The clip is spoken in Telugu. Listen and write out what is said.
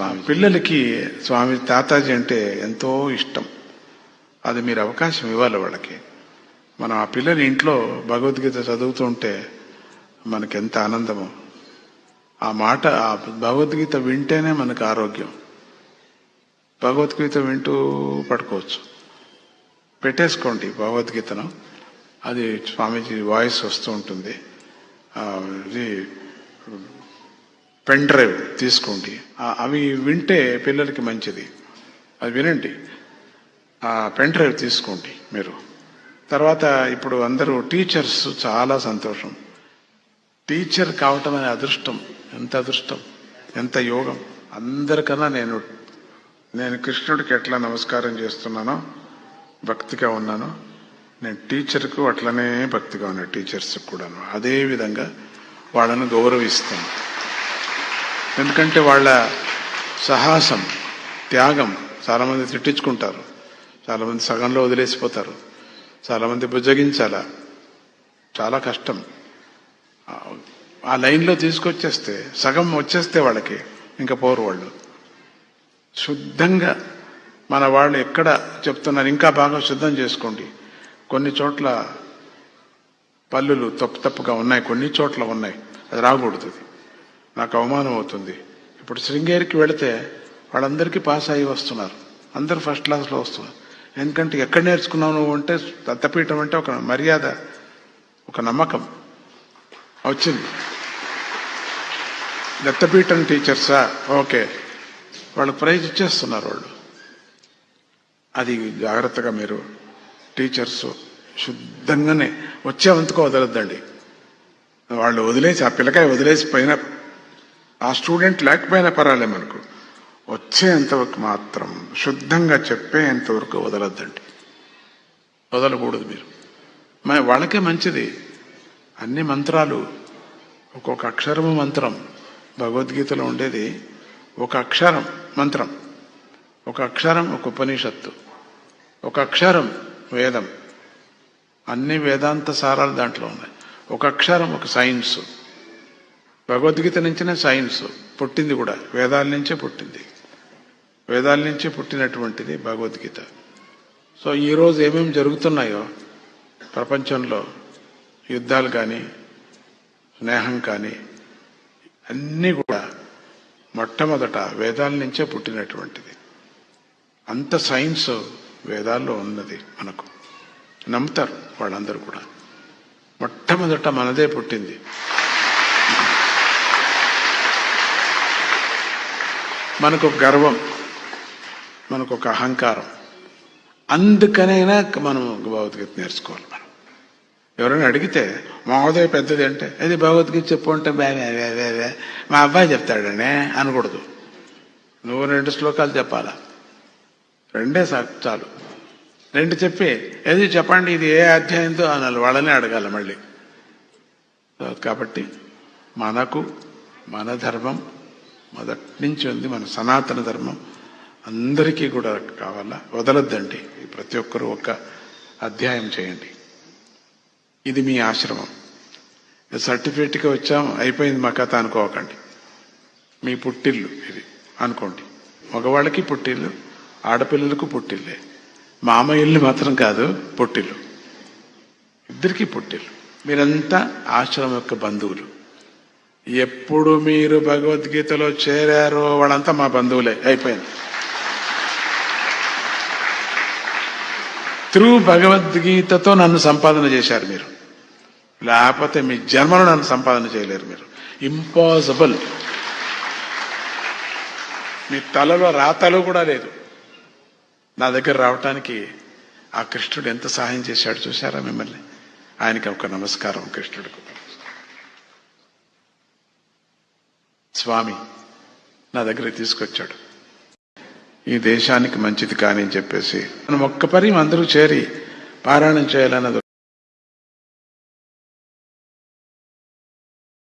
స్వామి పిల్లలకి స్వామి తాతాజీ అంటే ఎంతో ఇష్టం. అది మీరు అవకాశం ఇవ్వాలి వాళ్ళకి. మనం ఆ పిల్లలు ఇంట్లో భగవద్గీత చదువుతుంటే మనకి ఎంత ఆనందము. ఆ మాట ఆ భగవద్గీత వింటేనే మనకు ఆరోగ్యం. భగవద్గీత వింటూ పడుకోవచ్చు. పెట్టేసుకోండి భగవద్గీతను. అది స్వామీజీ వాయిస్ వస్తూ ఉంటుంది. ఇది పెన్ డ్రైవ్ తీసుకోండి. అవి వింటే పిల్లలకి మంచిది. అది వినండి. ఆ పెన్ డ్రైవ్ తీసుకోండి మీరు. తర్వాత ఇప్పుడు అందరూ టీచర్స్ చాలా సంతోషం. టీచర్ కావటం అనే అదృష్టం. ఎంత అదృష్టం. ఎంత యోగం. అందరికన్నా నేను నేను కృష్ణుడికి ఎట్లా నమస్కారం చేస్తున్నానో భక్తిగా ఉన్నాను నేను టీచర్కు అట్లనే భక్తిగా ఉన్నాను టీచర్స్కి కూడాను. అదే విధంగా వాళ్ళను గౌరవిస్తాను. ఎందుకంటే వాళ్ళ సాహసం త్యాగం చాలామంది తిట్టించుకుంటారు. చాలామంది సగంలో వదిలేసిపోతారు. చాలామంది బుజ్జగించాలా చాలా కష్టం. ఆ- ఆ లైన్లో తీసుకొచ్చేస్తే సగం వచ్చేస్తే వాళ్ళకి ఇంకా పోరు వాళ్ళు. శుద్ధంగా మన వాళ్ళు ఎక్కడ చెప్తున్నారు ఇంకా బాగా శుద్ధం చేసుకోండి. కొన్ని చోట్ల పల్లులు తప్పు తప్పుగా ఉన్నాయి కొన్ని చోట్ల ఉన్నాయి. అది రాకూడదు అది. నాకు అవమానం అవుతుంది. ఇప్పుడు శృంగేరికి వెళితే వాళ్ళందరికీ పాస్ అయ్యి వస్తున్నారు. అందరూ ఫస్ట్ క్లాస్లో వస్తున్నారు. ఎందుకంటే ఎక్కడ నేర్చుకున్నావు నువ్వు అంటే దత్తపీఠం అంటే ఒక మర్యాద ఒక నమ్మకం. వచ్చింది. దత్తపీఠం టీచర్సా ఓకే. వాళ్ళు ప్రైజ్ ఇచ్చేస్తున్నారు వాళ్ళు. అది జాగ్రత్తగా మీరు టీచర్స్ శుద్ధంగానే వచ్చేవంతకో వదలొద్దండి. వాళ్ళు వదిలేసి ఆ పిల్లకాయ వదిలేసి పైన ఆ స్టూడెంట్ లేకపోయినా పర్వాలే మనకు. వచ్చేంతవరకు మాత్రం శుద్ధంగా చెప్పేంతవరకు వదలద్దండి. వదలకూడదు మీరు. మ- వాళ్ళకే మంచిది. అన్ని మంత్రాలు ఒక్కొక్క అక్షరము మంత్రం భగవద్గీతలో ఉండేది ఒక అక్షరం మంత్రం ఒక అక్షరం ఒక ఉపనిషత్తు ఒక అక్షరం వేదం. అన్ని వేదాంత సారాలు దాంట్లో ఉన్నాయి. ఒక అక్షరం ఒక సైన్సు. భగవద్గీత నుంచినే సైన్స్ పుట్టింది కూడా. వేదాల నుంచే పుట్టింది. వేదాల నుంచే పుట్టినటువంటిది భగవద్గీత. సో ఈరోజు ఏమేమి జరుగుతున్నాయో ప్రపంచంలో యుద్ధాలు కానీ స్నేహం కానీ అన్నీ కూడా మొట్టమొదట వేదాల నుంచే పుట్టినటువంటిది. అంత సైన్స్ వేదాల్లో ఉన్నది మనకు. నమ్ముతారు వాళ్ళందరూ కూడా. మొట్టమొదట మనదే పుట్టింది. మనకు ఒక గర్వం మనకు ఒక అహంకారం. అందుకనైనా మనం భగవద్గీత నేర్చుకోవాలి మనం. ఎవరైనా అడిగితే మహోదయ పెద్దది అంటే అది భగవద్గీత చెప్పు అంటే బే బే మా అబ్బాయి చెప్తాడనే అనకూడదు. నువ్వు రెండు శ్లోకాలు చెప్పాలా? రెండే చాలు. రెండు చెప్పి ఏది చెప్పండి ఇది ఏ అధ్యాయంతో? అనాలి. వాళ్ళనే అడగాలి మళ్ళీ. కాబట్టి మనకు మన ధర్మం మొదటి నుంచి ఉంది మన సనాతన ధర్మం. అందరికీ కూడా కావాలా? వదలొద్దండి. ప్రతి ఒక్కరూ ఒక అధ్యాయం చేయండి. ఇది మీ ఆశ్రమం. సర్టిఫికేట్గా వచ్చాం అయిపోయింది మా కథ అనుకోకండి. మీ పుట్టిల్లు ఇది అనుకోండి. మగవాళ్ళకి పుట్టిల్లు ఆడపిల్లలకు పుట్టిల్లే. మామ ఇల్లు మాత్రం కాదు పుట్టిల్లు. ఇద్దరికీ పుట్టిల్లు. మీరంతా ఆశ్రమం యొక్క బంధువులు. ఎప్పుడు మీరు భగవద్గీతలో చేరారో వాళ్ళంతా మా బంధువులే. అయిపోయింది. త్రూ భగవద్గీతతో నన్ను సంపాదన చేశారు మీరు. లేకపోతే మీ జన్మను నన్ను సంపాదన చేయలేరు మీరు. ఇంపాసిబుల్. మీ తలలో రాతలు కూడా లేదు. నా దగ్గర రావటానికి ఆ కృష్ణుడు ఎంత సహాయం చేశాడు చూసారా మిమ్మల్ని? ఆయనకి ఒక నమస్కారం కృష్ణుడికి. స్వామి నా దగ్గర తీసుకొచ్చాడు. ఈ దేశానికి మంచిది కానీ అని చెప్పేసి మనం ఒక్క పరి అందరూ చేరి పారాయణం చేయాలన్నది